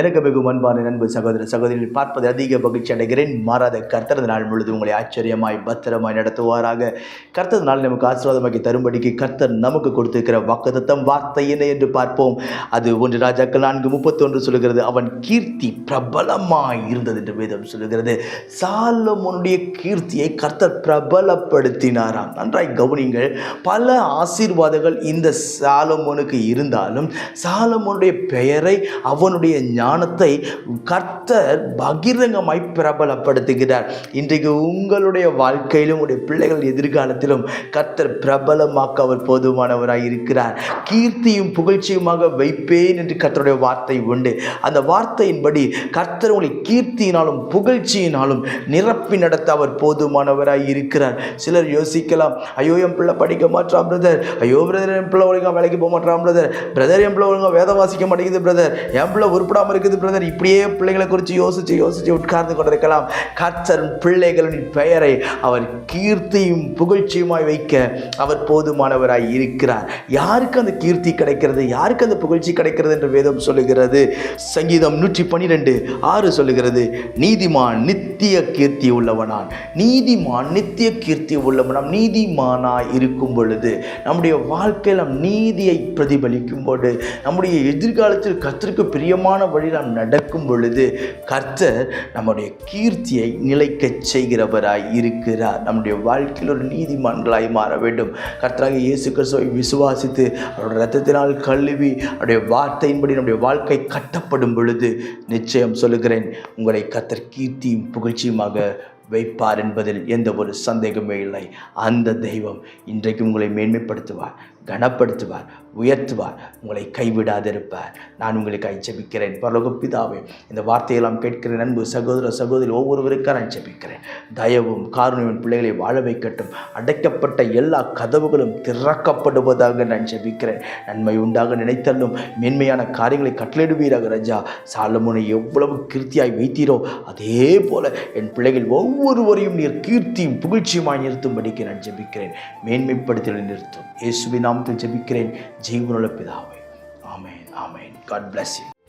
எனக்கு மிகவும் அன்பான நண்பு சகோதர சகோதரிகள் பார்ப்பது அதிக மகிழ்ச்சி அடைகிறேன். மாறாத கர்த்தரது நாள் முழுது உங்களை ஆச்சரியமாய் பத்திரமாய் நடத்துவாராக. கர்த்தர் நாள் நமக்கு ஆசீர்வாதமாக்கி தரும்படிக்கு கர்த்தர் நமக்கு கொடுத்திருக்கிற வாக்குத்தம் வார்த்தை என்ன என்று பார்ப்போம். அது ஒன்று ராஜாக்கள் நான்கு முப்பத்தொன்று சொல்லுகிறது அவன் கீர்த்தி பிரபலமாய் இருந்தது என்று வேதம் சொல்லுகிறது. சாலமுனுடைய கீர்த்தியை கர்த்தர் பிரபலப்படுத்தினாராம். நன்றாய் கவனிங்கள் பல ஆசீர்வாதங்கள் இந்த சாலமோனுக்கு இருந்தாலும் சாலமோனுடைய பெயரை அவனுடைய ஞானத்தை கர்த்தர் பகிரங்கமாய் பிரபலப்படுத்துகிறார். இன்றைக்கு உங்களுடைய வாழ்க்கையிலும் உடைய பிள்ளைகள் எதிர்காலத்திலும் கர்த்தர் பிரபலமாக்க அவர் போதுமானவராக இருக்கிறார். கீர்த்தியும் புகழ்ச்சியுமாக வைப்பேன் என்று கர்த்தருடைய வார்த்தை உண்டு. அந்த வார்த்தையின்படி கர்த்தர் உங்களை கீர்த்தியினாலும் புகழ்ச்சியினாலும் நிரப்பி நடத்த அவர் போதுமானவராக இருக்கிறார். சிலர் யோசிக்கலாம் ஐயோ என் பிள்ளை படிக்க மாட்டான் பிரதர் ஐயோ பிரதர் என் பிள்ளை ஒழுங்காக வேலைக்கு போக மாட்டான் பிரதர் பிரதர் என் பிள்ளை ஒழுங்காக வேதம் வாசிக்க மாட்டேங்குது பிரதர் என் பிள்ளை உருப்படாமல் இருக்குது பிரதர் இப்படியே பிள்ளைகளை குறித்து யோசித்து யோசித்து உட்கார்ந்து கொண்டிருக்கலாம். கர்த்தர் பிள்ளைகளின் பெயரை அவர் கீர்த்தியும் புகழ்ச்சியுமாய் வைக்க அவர் போதுமானவராய் இருக்கிறார். யாருக்கு அந்த கீர்த்தி கிடைக்கிறது? யாருக்கு அந்த புகழ்ச்சி கிடைக்கிறது என்று வேதம் சொல்லுகிறது? சங்கீதம் நூற்றி பன்னிரெண்டு ஆறு சொல்லுகிறது நீதிமான் நித்திய கீர்த்தி உள்ளவனான். நீதிமான் நித்திய கீர்த்தி உள்ளவனாம். நீதிமானாய் இருக்கும் பொழுது நம்முடைய வாழ்க்கையில் நம் நீதியை பிரதிபலிக்கும் போது நம்முடைய எதிர்காலத்தில் கத்திற்கு பிரியமான வழி நாம் நடக்கும் பொழுது கர்த்தர் நம்முடைய கீர்த்தியை நிலைக்கச் செய்கிறவராய் இருக்கிறார். நம்முடைய வாழ்க்கையில் ஒரு நீதிமான்களாய் மாற வேண்டும். கர்த்தராக இயேசு கிறிஸ்துவை விசுவாசித்து அவருடைய ரத்தத்தினால் கழுவி அவருடைய வார்த்தையின்படி நம்முடைய வாழ்க்கை கட்டப்படும் பொழுது நிச்சயம் சொல்லுகிறேன் உங்களை கர்த்தர் கீர்த்தியும் புகழ்ச்சியுமாக வைப்பார் என்பதில் எந்த ஒரு சந்தேகமே இல்லை. அந்த தெய்வம் இன்றைக்கு உங்களை மேன்மைப்படுத்துவார் கனப்படுத்துவார் உயர்த்துவார். உங்களை கைவிடாதிருப்பார். நான் உங்களுக்கு ஜெபிக்கிறேன். பரலோக பிதாவே இந்த வார்த்தையெல்லாம் கேட்கிற நண்பு சகோதர சகோதரி ஒவ்வொருவருக்காக நான் ஜெபிக்கிறேன். தயவும் காரணம் பிள்ளைகளை வாழ வைக்கட்டும். அடைக்கப்பட்ட எல்லா கதவுகளும் திறக்கப்படுவதாக நான் ஜெபிக்கிறேன். நன்மை உண்டாக நினைத்தல்லும் மேன்மையான காரியங்களை கட்டளிடுவீராக ரஜா. சாலமுனை எவ்வளவு கிருத்தியாய் வைத்தீரோ அதே போல என் பிள்ளைகள் ஒவ்வொரு ஒவ்வொருவரையும் நீர் கீர்த்தியும் புகழ்ச்சியுமாய் நிறுத்தும்படிக்கு நான் ஜெபிக்கிறேன். மேன்மைப்படுத்தி நிறுத்தும். இயேசுவின் நாமத்தில் ஜெபிக்கிறேன். ஜீவனுள்ள பிதாவை. ஆமேன் ஆமேன். God bless you